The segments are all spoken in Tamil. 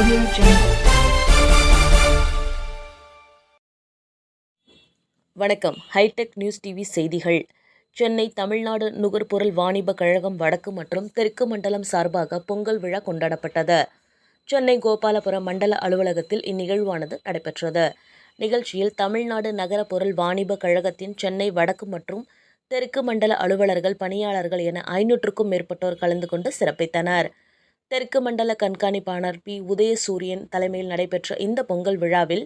Audio Jungle. வணக்கம் ஹைடெக் நியூஸ் டிவி செய்திகள். சென்னை தமிழ்நாடு நுகர்பொருள் வாணிப கழகம் வடக்கு மற்றும் தெற்கு மண்டலம் சார்பாக பொங்கல் விழா கொண்டாடப்பட்டது. சென்னை கோபாலபுரம் மண்டல அலுவலகத்தில் இந்நிகழ்வானது நடைபெற்றது. நிகழ்ச்சியில் தமிழ்நாடு நகர பொருள் வாணிப கழகத்தின் சென்னை வடக்கு மற்றும் தெற்கு மண்டல அலுவலர்கள் பணியாளர்கள் என ஐநூற்றுக்கும் மேற்பட்டோர் கலந்து கொண்டு சிறப்பித்தனர். தெற்கு மண்டல கண்காணிப்பாளர் பி. உதயசூரியன் தலைமையில் நடைபெற்ற இந்த பொங்கல் விழாவில்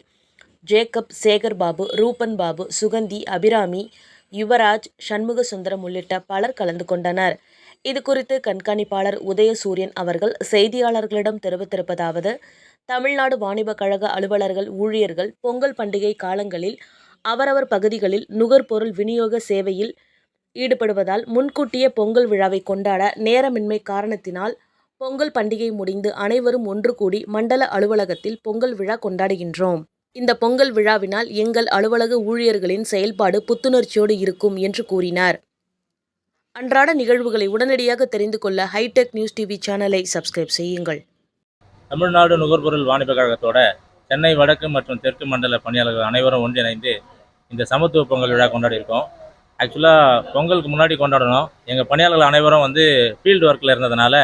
ஜேக்கப் சேகர் பாபு ரூபன் பாபு சுகந்தி அபிராமி யுவராஜ் சண்முக சுந்தரம் உள்ளிட்ட பலர் கலந்து கொண்டனர். இது குறித்து கண்காணிப்பாளர் உதயசூரியன் அவர்கள் செய்தியாளர்களிடம் தெரிவித்திருப்பதாவது தமிழ்நாடு வாணிப கழக அலுவலர்கள் ஊழியர்கள் பொங்கல் பண்டிகை காலங்களில் அவரவர் பகுதிகளில் நுகர்பொருள் விநியோக சேவையில் ஈடுபடுவதால் முன்கூட்டியே பொங்கல் விழாவை கொண்டாட நேரமின்மை காரணத்தினால் பொங்கல் பண்டிகை முடிந்து அனைவரும் ஒன்று கூடி மண்டல அலுவலகத்தில் பொங்கல் விழா கொண்டாடுகின்றோம். இந்த பொங்கல் விழாவினால் எங்கள் அலுவலக ஊழியர்களின் செயல்பாடு புத்துணர்ச்சியோடு இருக்கும் என்று கூறினார். அன்றாட நிகழ்வுகளை உடனடியாக தெரிந்து கொள்ள ஹைடெக் நியூஸ் டிவி சேனலை சப்ஸ்கிரைப் செய்யுங்கள். தமிழ்நாடு நுகர்பொருள் வாணிப கழகத்தோட சென்னை வடக்கு மற்றும் தெற்கு மண்டல பணியாளர்கள் அனைவரும் ஒன்றிணைந்து இந்த சமத்துவ பொங்கல் விழா கொண்டாடியிருக்கோம். ஆக்சுவலாக பொங்கலுக்கு முன்னாடி கொண்டாடணும். எங்கள் பணியாளர்கள் அனைவரும் வந்து ஃபீல்டு ஒர்க்கில் இருந்ததுனால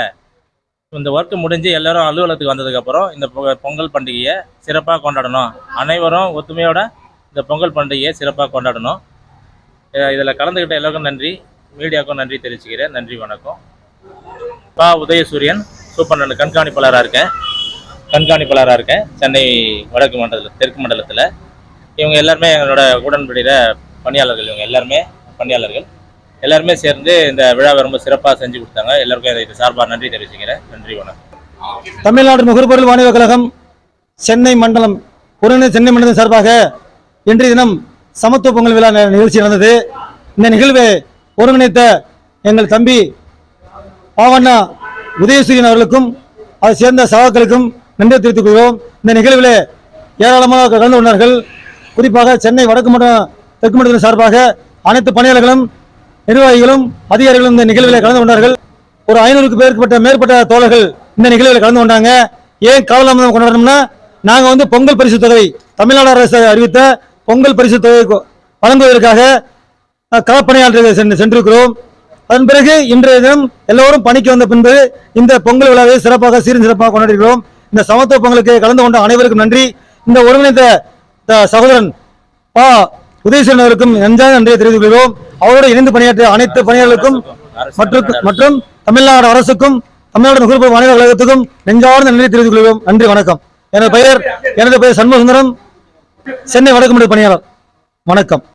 இந்த ஒர்க்கு முடிஞ்சு எல்லாரும் அலுவலகத்துக்கு வந்ததுக்கப்புறம் இந்த பொங்கல் பண்டிகையை சிறப்பாக கொண்டாடணும். அனைவரும் ஒத்துமையோட இந்த பொங்கல் பண்டிகையை சிறப்பாக கொண்டாடணும். இதில் கலந்துக்கிட்ட எல்லாருக்கும் நன்றி. மீடியாவுக்கும் நன்றி தெரிவிச்சுக்கிறேன். நன்றி வணக்கம். பா. உதயசூரியன் சூப்பர் கண்காணிப்பாளராக இருக்கேன். கண்காணிப்பாளராக இருக்கேன். சென்னை வடக்கு மண்டலத்தில் தெற்கு மண்டலத்தில். இவங்க எல்லாருமே எங்களோட உடன்படியில் பணியாளர்கள். இவங்க எல்லாருமே பணியாளர்கள். எல்லாருமே சேர்ந்து இந்த விழாவை ரொம்ப சிறப்பாக செஞ்சு கொடுத்தாங்க. எல்லாருக்கும் இது சார்பாக நன்றி தெரிவிச்சுக்கிறேன். நன்றி வணக்கம். தமிழ்நாடு நுகர்பொருள் வாணிப கழகம் சென்னை மண்டலம் புறநிலை சென்னை மண்டலம் சார்பாக இன்றைய தினம் சமத்துவ பொங்கல் விழா நிகழ்ச்சி நடந்தது. இந்த நிகழ்வை ஒருங்கிணைத்த எங்கள் தம்பி பாவண்ணா உதயசூரியன் அவர்களுக்கும் அதை சேர்ந்த சகாக்களுக்கும் நன்றி தெரிவித்துக் கொள்கிறோம். இந்த நிகழ்வில் ஏராளமாக கலந்து கொண்டார்கள். குறிப்பாக சென்னை வடக்கு மண்டலம் தெற்கு மண்டலத்தின் சார்பாக அனைத்து பணியாளர்களும் நிர்வாகிகளும் அதிகாரிகளும் இந்த நிகழ்வில் கலந்து கொண்டார்கள். ஒரு ஐநூறுக்கு மேற்பட்ட மேற்பட்ட தோழர்கள் இந்த நிகழ்வில் கலந்து கொண்டாங்க. ஏன் காவலாமதம் கொண்டாடணும்னா நாங்கள் வந்து பொங்கல் பரிசு தொகை தமிழ்நாடு அரசு அறிவித்த பொங்கல் பரிசு தொகை வழங்குவதற்காக அஹ், களப்பணியாளர்கள் சென்று சென்றிருக்கிறோம். அதன் பிறகு இன்றைய தினம் எல்லோரும் பணிக்கு வந்த பின்பு இந்த பொங்கல் விழாவை சிறப்பாக சீரும் சிறப்பாக கொண்டாடுகிறோம். இந்த சமத்துவ பொங்கலுக்கு கலந்து கொண்ட அனைவருக்கும் நன்றி. இந்த ஒருங்கிணைந்த த- சகோதரன் பா உதயசூரன் அவருக்கும் நெஞ்சான நன்றியை தெரிவித்துக் கொள்கிறோம். அவரோடு இணைந்து பணியாற்றிய அனைத்து பணியாளர்களுக்கும் மற்றும் மற்றும் தமிழ்நாடு அரசுக்கும் தமிழ்நாடு நுகர்பொருள் மாநில கழகத்துக்கும் நெஞ்சார்ந்த நன்றி தெரிவித்துக் கொள்கிறோம். நன்றி வணக்கம். எனது பெயர் எனது பெயர் சண்முகசுந்தரம் சென்னை வடக்கு மண்டல பணியாளர். வணக்கம்.